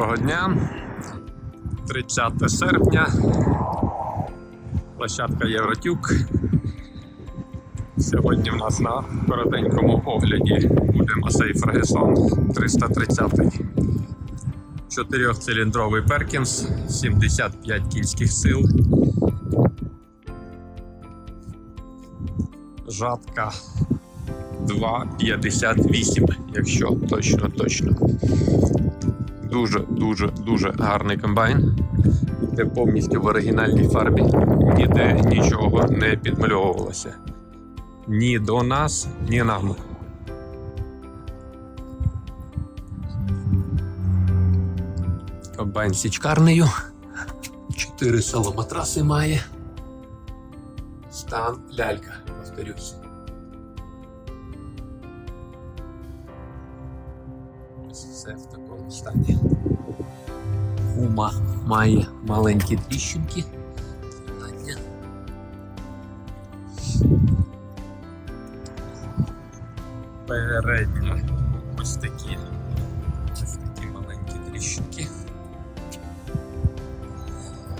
Доброго дня. 30 серпня. Площадка Євротюк. Сьогодні в нас на коротенькому огляді буде Масей Фергесон 330. Чотирьохциліндровий Перкінс, 75 кінських сил. Жатка 2,58, якщо точно точно. Дуже дуже гарний комбайн. Йде повністю в оригінальній фарбі. Ніде нічого не підмальовувалося. Ні до нас, ні нам. Комбайн січкарнею. Чотири соломатраси має. Стан лялька, повторюсь. Все в такому стані. Гума має маленькі тріщинки. Передня. Ось такі. Ось такі маленькі тріщинки.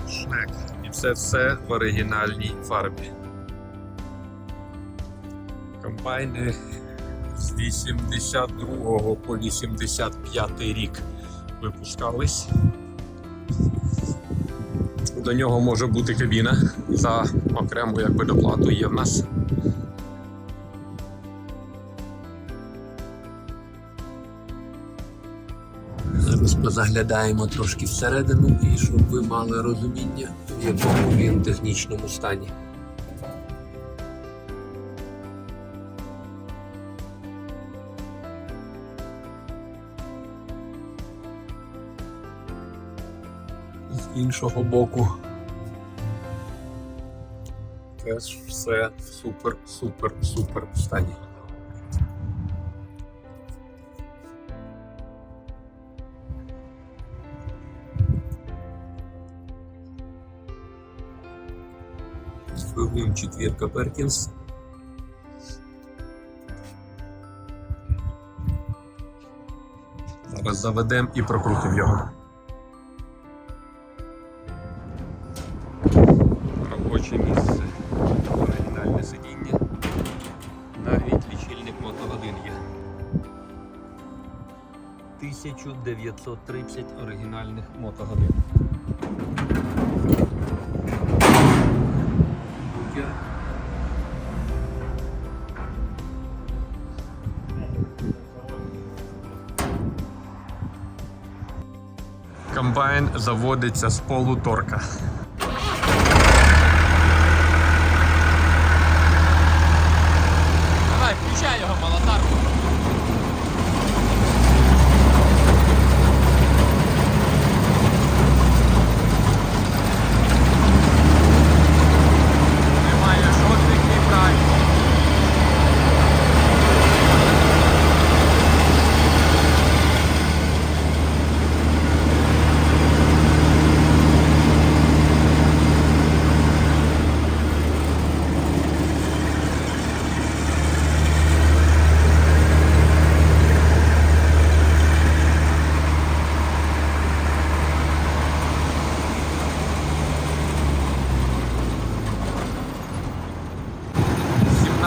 Шнек. І це все в оригінальній фарбі. Комбайни з 82 по 85 рік випускались. До нього може бути кабіна за окрему якби доплату є в нас. Зараз позаглядаємо трошки всередину і щоб ви мали розуміння, в якому він технічному стані. Іншого боку. Теж все в супер, супер, супер стані. Двигун четвірка Перкінс. Зараз заведемо і прокрутимо його. Робоче місце. Оригінальне сидіння. Навіть лічильник мотогодин є. 1930 оригінальних мотогодин. Комбайн заводиться з полуторка.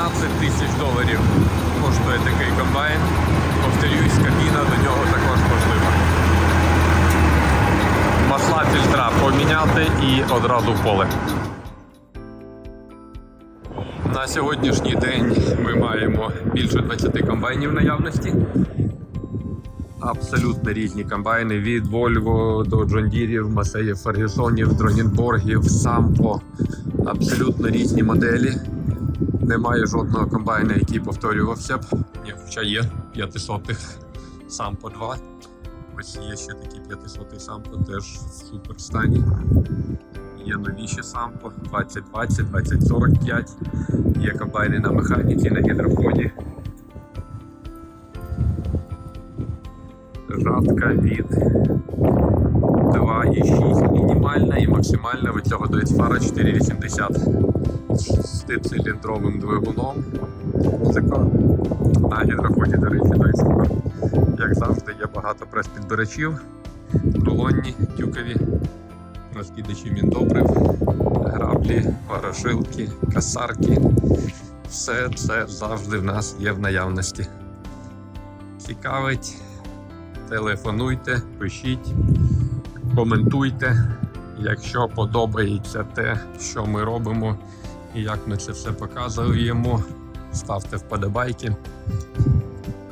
17 тисяч доларів коштує такий комбайн. Повторюсь, кабіна до нього також можлива. Масла фільтра поміняти і одразу в поле. На сьогоднішній день ми маємо більше 20 комбайнів наявності. Абсолютно різні комбайни від Volvo до Deere, Масеїв, Фергюсонів, Дронінборгів, Сампо. Абсолютно різні моделі. Немає жодного комбайна, який повторювався б. Ні, хоча є 500 Сампо 2. Ось є ще такі 500 Сампо, теж в супер стані. Є новіші Сампо 2020, 2045. Є комбайни на механіці, на гідрофоні. Жатка від 2,6 мінімальна і максимальна від цього до фара 4,80 з циліндровим двигуном. Музика на гідрофоні, до речі, так. Як завжди, є багато прес-підбирачів. рулонні, тюкові, розкидачі міндобрив, граблі, ворошилки, касарки. Все це завжди в нас є в наявності. Цікавить, телефонуйте, пишіть, коментуйте. Якщо подобається те, що ми робимо і як ми це все показуємо, ставте вподобайки.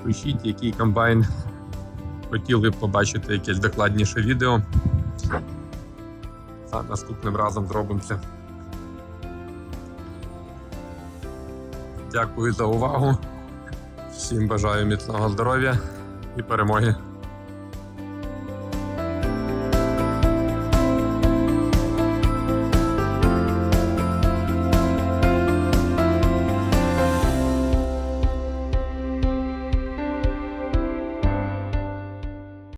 Пишіть, який комбайн хотіли б побачити якесь докладніше відео. А наступним разом зробимо це. Дякую за увагу. Всім бажаю міцного здоров'я і перемоги.